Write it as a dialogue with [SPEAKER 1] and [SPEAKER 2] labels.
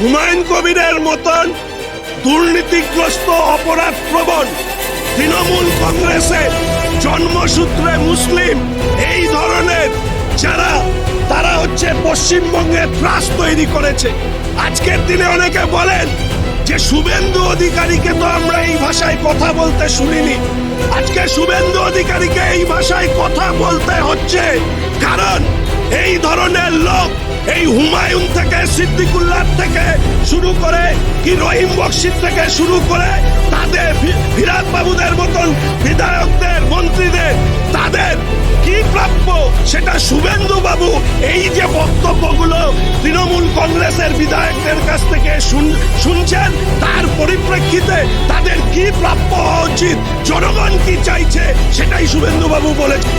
[SPEAKER 1] হুমায়ুন কবিরের মতন দুর্নীতিগ্রস্ত অপরাধ প্রবণ তৃণমূল কংগ্রেসের জন্মসূত্রে মুসলিম এই ধরনের যারা, তারা হচ্ছে পশ্চিমবঙ্গে ত্রাস তৈরি করেছে। আজকের দিনে অনেকে বলেন যে শুভেন্দু অধিকারীকে তো আমরা এই ভাষায় কথা বলতে শুনিনি। আজকে শুভেন্দু অধিকারীকে এই ভাষায় কথা বলতে হচ্ছে। ধরনের লোক এই হুমায়ুন থেকে, সিদ্দিকুল্লাহ থেকে শুরু করে, কি রহিম বক্সির থেকে শুরু করে, তাদের বিরাট বাবুদের মতন বিধায়কদের, মন্ত্রীদের, তাদের কি প্রাপ্য সেটা শুভেন্দু বাবু এই যে বক্তব্যগুলো তৃণমূল কংগ্রেসের বিধায়কদের কাছ থেকে শুন- শুনছেন, তার পরিপ্রেক্ষিতে তাদের কি প্রাপ্য হওয়া উচিত? জনগণ কি চাইছে? সেটাই শুভেন্দু বাবু বলেছেন।